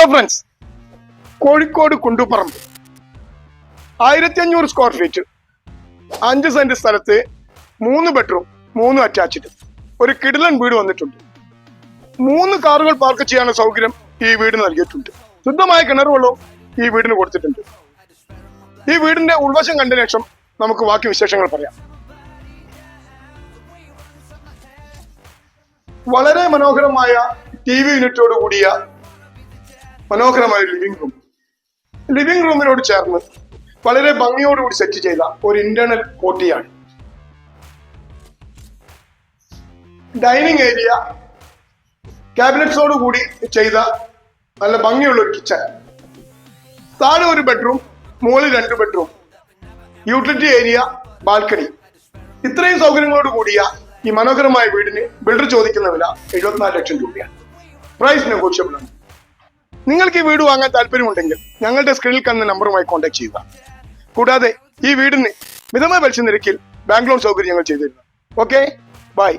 Hello friends Kozhikode Kunduparamba. ആയിരത്തി അഞ്ഞൂറ് square feet അഞ്ച് സെന്റ് സ്ഥലത്ത് മൂന്ന് ബെഡ്റൂം മൂന്ന് അറ്റാച്ച്ഡ് ഒരു കിടിലൻ വീട് വന്നിട്ടുണ്ട്. മൂന്ന് കാറുകൾ പാർക്ക് ചെയ്യാനുള്ള സൗകര്യം ഈ വീട് നൽകിയിട്ടുണ്ട്. ശുദ്ധമായ കിണർ വെള്ളവും ഈ വീടിന് കൊടുത്തിട്ടുണ്ട്. ഈ വീടിന്റെ ഉൾവശം കണ്ട ശേഷം നമുക്ക് ബാക്കി വിശേഷങ്ങൾ പറയാം. വളരെ മനോഹരമായ ടി വി യൂണിറ്റോട് കൂടിയ മനോഹരമായ ലിവിംഗ് റൂം ലിവിംഗ് റൂമിനോട് ചേർന്ന് വളരെ ഭംഗിയോടുകൂടി സെറ്റ് ചെയ്ത ഒരു ഇന്റേണൽ കോട്ടിയാണ് ഡൈനിങ് ഏരിയ ക്യാബിനറ്റ്സോട് കൂടി ചെയ്ത നല്ല ഭംഗിയുള്ള ഒരു കിച്ചൺ താഴെ ഒരു ബെഡ്റൂം മുകളിൽ രണ്ട് ബെഡ്റൂം യൂട്ടിലിറ്റി ഏരിയ ബാൽക്കണി ഇത്രയും സൗകര്യങ്ങളോട് കൂടിയ ഈ മനോഹരമായ വീടിന് ബിൽഡർ ചോദിക്കുന്ന വില എഴുപത്തിനാല് ലക്ഷം രൂപയാണ്. പ്രൈസ് നെഗോഷ്യബിൾ ആണ്. നിങ്ങൾക്ക് ഈ വീട് വാങ്ങാൻ താല്പര്യമുണ്ടെങ്കിൽ ഞങ്ങളുടെ സ്ക്രീനിൽ കാണുന്ന നമ്പറുമായി കോൺടാക്ട് ചെയ്യുക. കൂടാതെ ഈ വീടിന് മിതമായ പലിശ നിരക്കിൽ ബാങ്ക് ലോൺ സൗകര്യങ്ങൾ ചെയ്തു തരുന്നു ഓക്കെ ബൈ